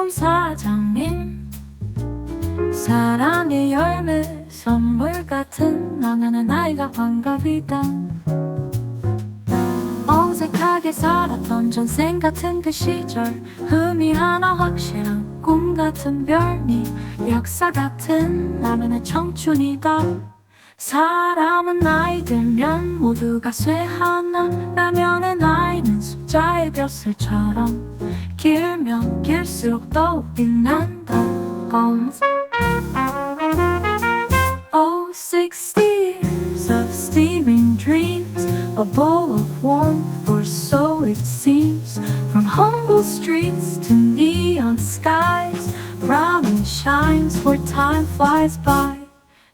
식품 사장님. 사랑의 열매 선물 같은 나는 아이가 환갑이다. 어색하게 살았던 전생 같은 그 시절 흠이 하나 확실한 꿈 같은 별미 역사 같은 나만의 청춘이다. 사람은 나이 들면 모두가 쇠하나 라면의 나이는 숫자의 벼슬처럼 길면 길수록 더욱 빛난다 um, Oh, sixty years of steaming dreams A bowl of warmth, or so it seems From humble streets to neon skies Ramen shines where time flies by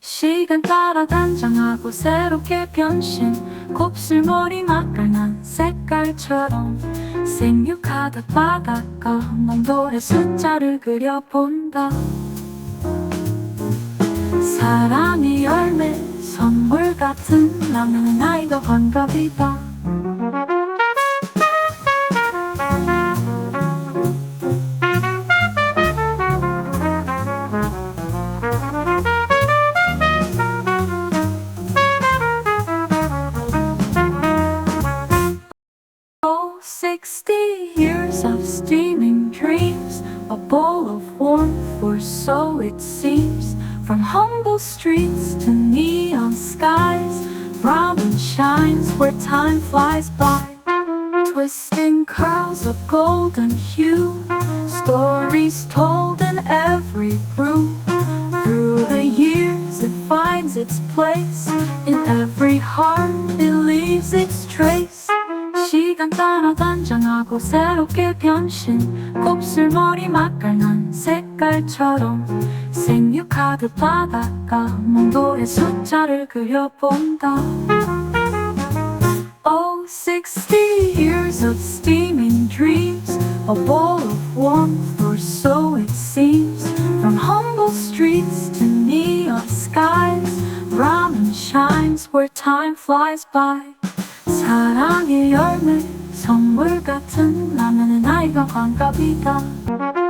시간 따라 단장하고 새롭게 변신 곱슬머리 맛깔난 색깔처럼 생육하다 바닷가 농도의 숫자를 그려본다. 사랑의 열매 선물 같은 나는 아이가 환갑이다 years of steaming dreams, a bowl of warmth, or so it seems. From humble streets to neon skies, ramen shines where time flies by. Twisting curls of golden hue, stories told in every brew. Through the years, it finds its place in every heart, it leaves its trace. 시간 따라 단장하고 새롭게 변신 곱슬머리 맛깔난 색깔처럼 생육하듯 바닷가 농도의 숫자를 그려본다 Oh, 60 years of steaming dreams A bowl of warmth, or so it seems From humble streets to neon skies Ramen shines where time flies by 사랑의 열매 선물 같은 나는 아이가 환갑이다